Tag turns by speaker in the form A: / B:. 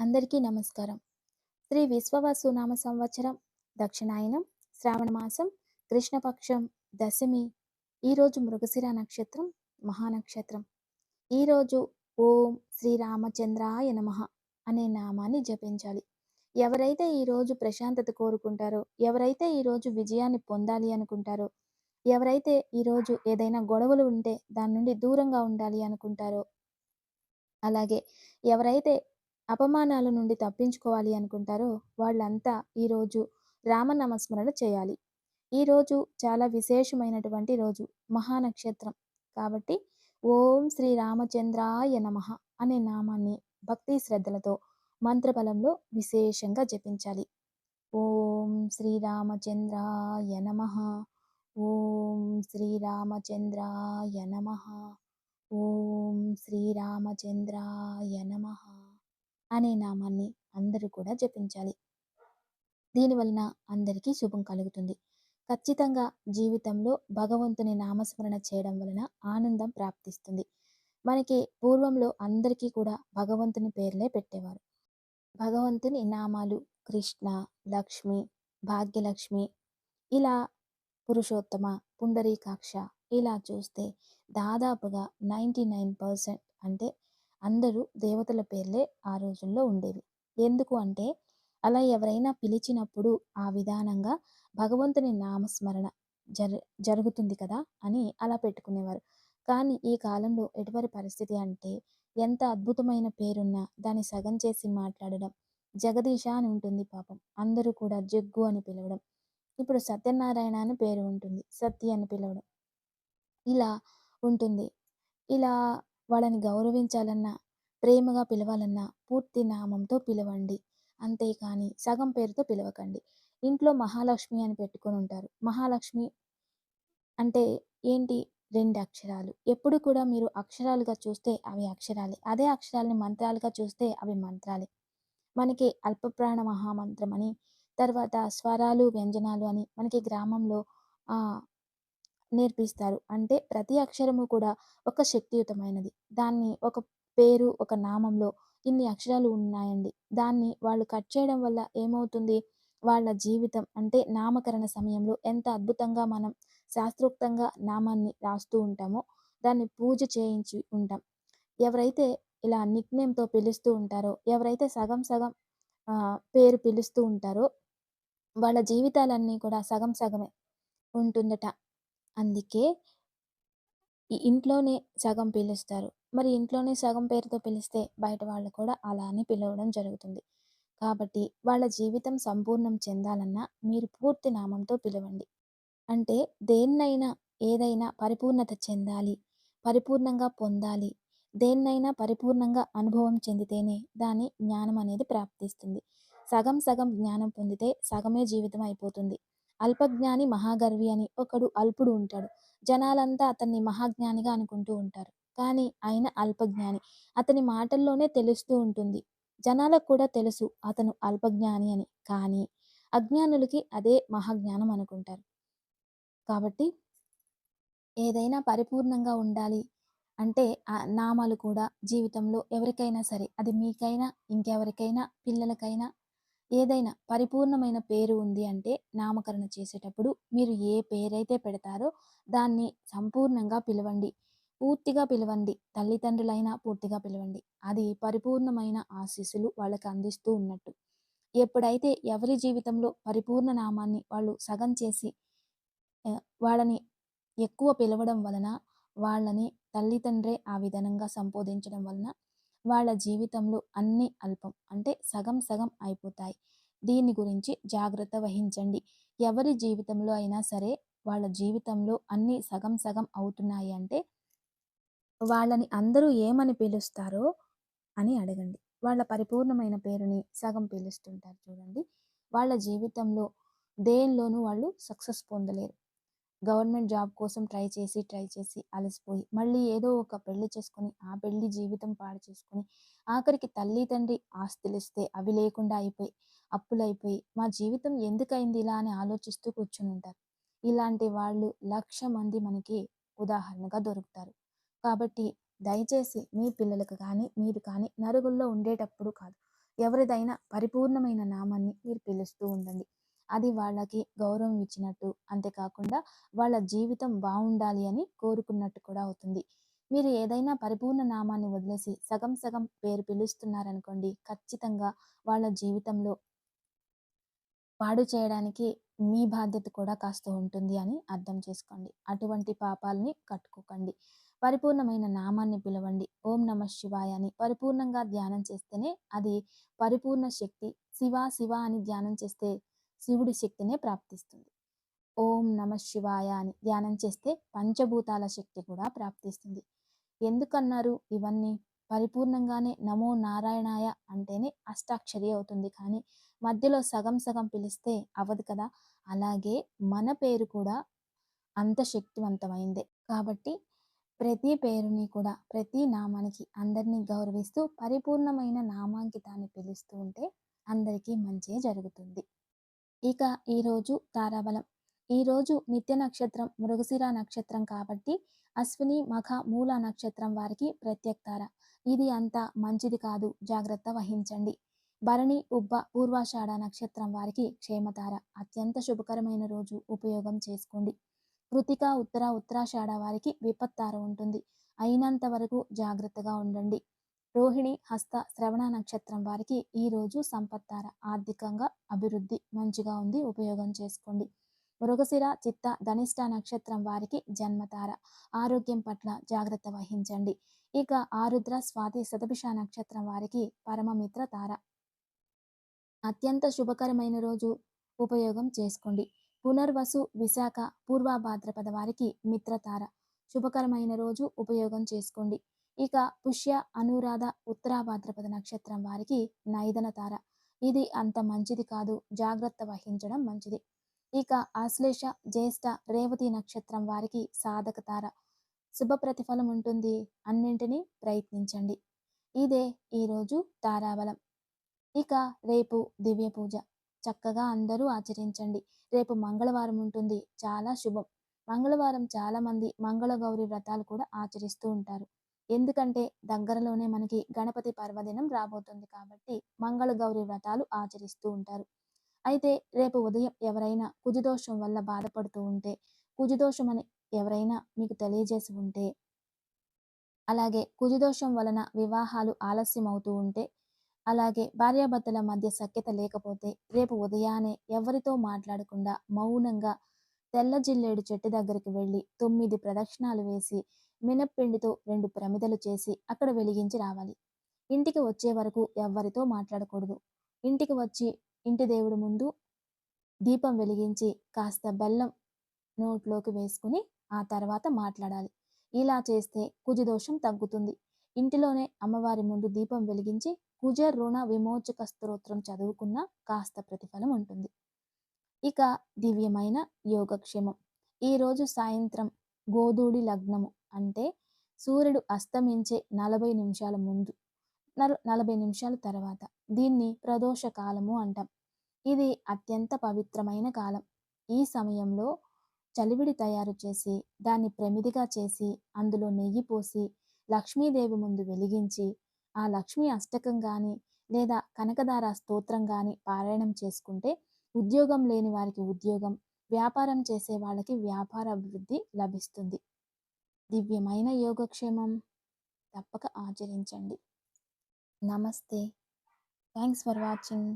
A: అందరికీ నమస్కారం. శ్రీ విశ్వవసు నామ సంవత్సరం దక్షిణాయనం శ్రావణ మాసం కృష్ణపక్షం దశమి ఈరోజు మృగశిర నక్షత్రం మహానక్షత్రం ఈరోజు ఓం శ్రీరామచంద్రాయ నమ అనే నామాన్ని జపించాలి. ఎవరైతే ఈరోజు ప్రశాంతత కోరుకుంటారో ఎవరైతే ఈరోజు విజయాన్ని పొందాలి అనుకుంటారో ఎవరైతే ఈరోజు ఏదైనా గొడవలు ఉంటే దాని నుండి దూరంగా ఉండాలి అనుకుంటారో అలాగే ఎవరైతే అపమానాల నుండి తప్పించుకోవాలి అనుకుంటారో వాళ్ళంతా ఈరోజు రామనామస్మరణ చేయాలి. ఈరోజు చాలా విశేషమైనటువంటి రోజు మహానక్షత్రం. కాబట్టి ఓం శ్రీ రామచంద్రాయ నమ అనే నామాన్ని భక్తి శ్రద్ధలతో మంత్రబలంలో విశేషంగా జపించాలి. ఓం శ్రీ రామచంద్రాయ నమ. ఓం శ్రీరామచంద్రాయ నమ. ఓం శ్రీరామచంద్రాయ నమ అనే నామాన్ని అందరూ కూడా జపించాలి. దీనివలన అందరికీ శుభం కలుగుతుంది. ఖచ్చితంగా జీవితంలో భగవంతుని నామస్మరణ చేయడం వలన ఆనందం ప్రాప్తిస్తుంది. మనకి పూర్వంలో అందరికీ కూడా భగవంతుని పేర్లే పెట్టేవారు. భగవంతుని నామాలు కృష్ణ లక్ష్మి భాగ్యలక్ష్మి ఇలా పురుషోత్తమ పుండరీకాక్ష ఇలా చూస్తే దాదాపుగా నైంటీ నైన్ పర్సెంట్ అంటే అందరూ దేవతల పేర్లే ఆ రోజుల్లో ఉండేవి. ఎందుకు అంటే అలా ఎవరైనా పిలిచినప్పుడు ఆ విధానంగా భగవంతుని నామస్మరణ జరు జరుగుతుంది కదా అని అలా పెట్టుకునేవారు. కానీ ఈ కాలంలో ఎటువంటి పరిస్థితి అంటే ఎంత అద్భుతమైన పేరున్నా దాన్ని సగం చేసి మాట్లాడడం జగదీశ అని ఉంటుంది పాపం అందరూ కూడా జగ్గు అని పిలవడం ఇప్పుడు సత్యనారాయణ అని పేరు ఉంటుంది. సత్య అని పిలవడం. ఇలా ఉంటుంది. ఇలా వాళ్ళని గౌరవించాలన్నా ప్రేమగా పిలవాలన్నా పూర్తి నామంతో పిలవండి. అంతేకాని సగం పేరుతో పిలవకండి. ఇంట్లో మహాలక్ష్మి అని పెట్టుకొని ఉంటారు. మహాలక్ష్మి అంటే ఏంటి? రెండు అక్షరాలు. ఎప్పుడు కూడా మీరు అక్షరాలుగా చూస్తే అవి అక్షరాలే. అదే అక్షరాలని మంత్రాలుగా చూస్తే అవి మంత్రాలే. మనకి అల్పప్రాణ మహామంత్రం అని తర్వాత స్వరాలు వ్యంజనాలు అని మనకి గ్రామంలో నేర్పిస్తారు. అంటే ప్రతి అక్షరము కూడా ఒక శక్తియుతమైనది. దాన్ని ఒక పేరు ఒక నామంలో ఇన్ని అక్షరాలు ఉన్నాయండి. దాన్ని వాళ్ళు కట్ చేయడం వల్ల ఏమవుతుంది? వాళ్ళ జీవితం అంటే నామకరణ సమయంలో ఎంత అద్భుతంగా మనం శాస్త్రోక్తంగా నామాన్ని రాస్తూ ఉంటామో దాన్ని పూజ చేయించి ఉంటాం. ఎవరైతే ఇలా నిక్నేమ్తో పిలుస్తూ ఉంటారో ఎవరైతే సగం సగం పేరు పిలుస్తూ ఉంటారో వాళ్ళ జీవితాలన్నీ కూడా సగం సగమే ఉంటుందట. అందుకే ఈ ఇంట్లోనే సగం పిలుస్తారు. మరి ఇంట్లోనే సగం పేరుతో పిలిస్తే బయట వాళ్ళు కూడా అలానే పిలవడం జరుగుతుంది. కాబట్టి వాళ్ళ జీవితం సంపూర్ణం చెందాలన్నా మీరు పూర్తి నామంతో పిలవండి. అంటే దేన్నైనా ఏదైనా పరిపూర్ణత చెందాలి పరిపూర్ణంగా పొందాలి దేన్నైనా పరిపూర్ణంగా అనుభవం చెందితేనే దాని జ్ఞానం అనేది ప్రాప్తిస్తుంది. సగం సగం జ్ఞానం పొందితే సగమే జీవితం అయిపోతుంది. అల్పజ్ఞాని మహాగర్వి అని ఒకడు అల్పుడు ఉంటాడు. జనాలంతా అతన్ని మహాజ్ఞానిగా అనుకుంటూ ఉంటారు. కానీ ఆయన అల్పజ్ఞాని. అతని మాటల్లోనే తెలుస్తూ ఉంటుంది. జనాలకు కూడా తెలుసు అతను అల్పజ్ఞాని అని. కానీ అజ్ఞానులకి అదే మహాజ్ఞానం అనుకుంటారు. కాబట్టి ఏదైనా పరిపూర్ణంగా ఉండాలి అంటే ఆ నామాలు కూడా జీవితంలో ఎవరికైనా సరే. అది మీకైనా ఇంకెవరికైనా పిల్లలకైనా ఏదైనా పరిపూర్ణమైన పేరు ఉంది అంటే నామకరణ చేసేటప్పుడు మీరు ఏ పేరైతే పెడతారో దాన్ని సంపూర్ణంగా పిలవండి. పూర్తిగా పిలవండి. తల్లిదండ్రులైనా పూర్తిగా పిలవండి. అది పరిపూర్ణమైన ఆశీస్సులు వాళ్ళకి అందిస్తూ ఉన్నట్టు. ఎప్పుడైతే ఎవరి జీవితంలో పరిపూర్ణ నామాన్ని వాళ్ళు సగం చేసి వాళ్ళని ఎక్కువ పిలవడం వలన వాళ్ళని తల్లిదండ్రే ఆ విధంగా సంబోధించడం వలన వాళ్ళ జీవితంలో అన్ని అల్పం. అంటే సగం సగం అయిపోతాయి. దీని గురించి జాగ్రత్త వహించండి. ఎవరి జీవితంలో అయినా సరే వాళ్ళ జీవితంలో అన్ని సగం సగం అవుతున్నాయి అంటే వాళ్ళని అందరూ ఏమని పిలుస్తారో అని అడగండి. వాళ్ళ పరిపూర్ణమైన పేరుని సగం పిలుస్తుంటారు చూడండి. వాళ్ళ జీవితంలో దేనిలోనూ వాళ్ళు సక్సెస్ పొందలేరు. గవర్నమెంట్ జాబ్ కోసం ట్రై చేసి ట్రై చేసి అలసిపోయి మళ్ళీ ఏదో ఒక పెళ్ళి చేసుకొని ఆ పెళ్ళి జీవితం పాడు చేసుకొని ఆఖరికి తల్లి తండ్రి ఆస్తులు ఇస్తే అవి లేకుండా అయిపోయి అప్పులైపోయి మా జీవితం ఎందుకైంది ఇలా అని ఆలోచిస్తూ కూర్చుని ఉంటారు. ఇలాంటి వాళ్ళు లక్ష మంది మనకి ఉదాహరణగా దొరుకుతారు. కాబట్టి దయచేసి మీ పిల్లలకు కానీ మీరు కానీ నరుగుల్లో ఉండేటప్పుడు కాదు ఎవరిదైనా పరిపూర్ణమైన నామాన్ని మీరు పిలుస్తూ ఉండండి. అది వాళ్ళకి గౌరవం ఇచ్చినట్టు. అంతేకాకుండా వాళ్ళ జీవితం బాగుండాలి అని కోరుకున్నట్టు కూడా అవుతుంది. మీరు ఏదైనా పరిపూర్ణ నామాన్ని వదిలేసి సగం సగం పేరు పిలుస్తున్నారనుకోండి ఖచ్చితంగా వాళ్ళ జీవితంలో పాడు చేయడానికి మీ బాధ్యత కూడా కాస్త ఉంటుంది అని అర్థం చేసుకోండి. అటువంటి పాపాలని కట్టుకోకండి. పరిపూర్ణమైన నామాన్ని పిలవండి. ఓం నమ శివాయ అని పరిపూర్ణంగా ధ్యానం చేస్తేనే అది పరిపూర్ణ శక్తి. శివ శివ అని ధ్యానం చేస్తే శివుడి శక్తినే ప్రాప్తిస్తుంది. ఓం నమ శివాయ అని ధ్యానం చేస్తే పంచభూతాల శక్తి కూడా ప్రాప్తిస్తుంది. ఎందుకన్నారు ఇవన్నీ? పరిపూర్ణంగానే నమో నారాయణాయ అంటేనే అష్టాక్షరి అవుతుంది. కానీ మధ్యలో సగం సగం పిలిస్తే అవ్వదు కదా? అలాగే మన పేరు కూడా అంత శక్తివంతమైందే. కాబట్టి ప్రతి పేరుని కూడా ప్రతి నామానికి అందరినీ గౌరవిస్తూ పరిపూర్ణమైన నామాంకితాన్ని పిలుస్తూ ఉంటే అందరికీ మంచి జరుగుతుంది. ఇక ఈరోజు తారాబలం. ఈరోజు నిత్య నక్షత్రం మృగశిర నక్షత్రం కాబట్టి అశ్విని మఖ మూల నక్షత్రం వారికి ప్రత్యక్తార. ఇది అంత మంచిది కాదు జాగ్రత్త వహించండి. భరణి ఉబ్బ పూర్వాషాఢ నక్షత్రం వారికి క్షేమతార. అత్యంత శుభకరమైన రోజు ఉపయోగం చేసుకోండి. కృతిక ఉత్తర ఉత్తరాషాఢ వారికి విపత్తార ఉంటుంది. అయినంత వరకు జాగ్రత్తగా ఉండండి. రోహిణి హస్త శ్రవణ నక్షత్రం వారికి ఈరోజు సంపత్తార ఆర్థికంగా అభివృద్ధి మంచిగా ఉంది ఉపయోగం చేసుకోండి. మృగశిర చిత్త ధనిష్ట నక్షత్రం వారికి జన్మతార ఆరోగ్యం పట్ల జాగ్రత్త వహించండి. ఇక ఆరుద్ర స్వాతి శతభిష నక్షత్రం వారికి పరమమిత్ర తార. అత్యంత శుభకరమైన రోజు ఉపయోగం చేసుకోండి. పునర్వసు విశాఖ పూర్వభాద్రపద వారికి మిత్రతార శుభకరమైన రోజు ఉపయోగం చేసుకోండి. ఇక పుష్య అనురాధ ఉత్తరాభాద్రపద నక్షత్రం వారికి నైదన తార. ఇది అంత మంచిది కాదు. జాగ్రత్త వహించడం మంచిది. ఇక ఆశ్లేష జ్యేష్ఠ రేవతి నక్షత్రం వారికి సాధక తార. శుభ ప్రతిఫలం ఉంటుంది. అన్నింటినీ ప్రయత్నించండి. ఇదే ఈరోజు తారాబలం. ఇక రేపు దివ్య పూజ. చక్కగా అందరూ ఆచరించండి. రేపు మంగళవారం ఉంటుంది. చాలా శుభం. మంగళవారం చాలామంది మంగళగౌరి వ్రతాలు కూడా ఆచరిస్తూ ఉంటారు. ఎందుకంటే దగ్గరలోనే మనకి గణపతి పర్వదినం రాబోతుంది కాబట్టి మంగళగౌరి వ్రతాలు ఆచరిస్తూ ఉంటారు. అయితే రేపు ఉదయం ఎవరైనా కుజదోషం వల్ల బాధపడుతూ ఉంటే కుజదోషం అని ఎవరైనా మీకు తెలియజేసి ఉంటే అలాగే కుజదోషం వలన వివాహాలు ఆలస్యం అవుతూ ఉంటే అలాగే భార్యాభర్తల మధ్య సఖ్యత లేకపోతే రేపు ఉదయాన్నే ఎవరితో మాట్లాడకుండా మౌనంగా తెల్ల జిల్లేడు చెట్టు దగ్గరికి వెళ్ళి తొమ్మిది ప్రదక్షిణాలు వేసి మినప్పిండితో రెండు ప్రమిదలు చేసి అక్కడ వెలిగించి రావాలి. ఇంటికి వచ్చే వరకు ఎవరితో మాట్లాడకూడదు. ఇంటికి వచ్చి ఇంటి దేవుడి ముందు దీపం వెలిగించి కాస్త బెల్లం నోట్లోకి వేసుకుని ఆ తర్వాత మాట్లాడాలి. ఇలా చేస్తే కుజదోషం తగ్గుతుంది. ఇంటిలోనే అమ్మవారి ముందు దీపం వెలిగించి కుజ రుణ విమోచక స్తోత్రం చదువుకున్న కాస్త ప్రతిఫలం ఉంటుంది. ఇక దివ్యమైన యోగక్షేమం. ఈరోజు సాయంత్రం గోధూడి లగ్నము అంటే సూర్యుడు అస్తమించే నలభై నిమిషాల ముందు నలభై నిమిషాల తర్వాత. దీన్ని ప్రదోష కాలము అంటాం. ఇది అత్యంత పవిత్రమైన కాలం. ఈ సమయంలో చలివిడి తయారు చేసి దాన్ని ప్రమిదిగా చేసి అందులో నెయ్యి పోసి లక్ష్మీదేవి ముందు వెలిగించి ఆ లక్ష్మీ అష్టకం కానీ లేదా కనకదార స్తోత్రం కానీ పారాయణం చేసుకుంటే ఉద్యోగం లేని వారికి ఉద్యోగం వ్యాపారం చేసే వాళ్ళకి వ్యాపార అభివృద్ధి లభిస్తుంది. దివ్యమైన యోగక్షేమం. తప్పక ఆచరించండి. నమస్తే. Thanks for watching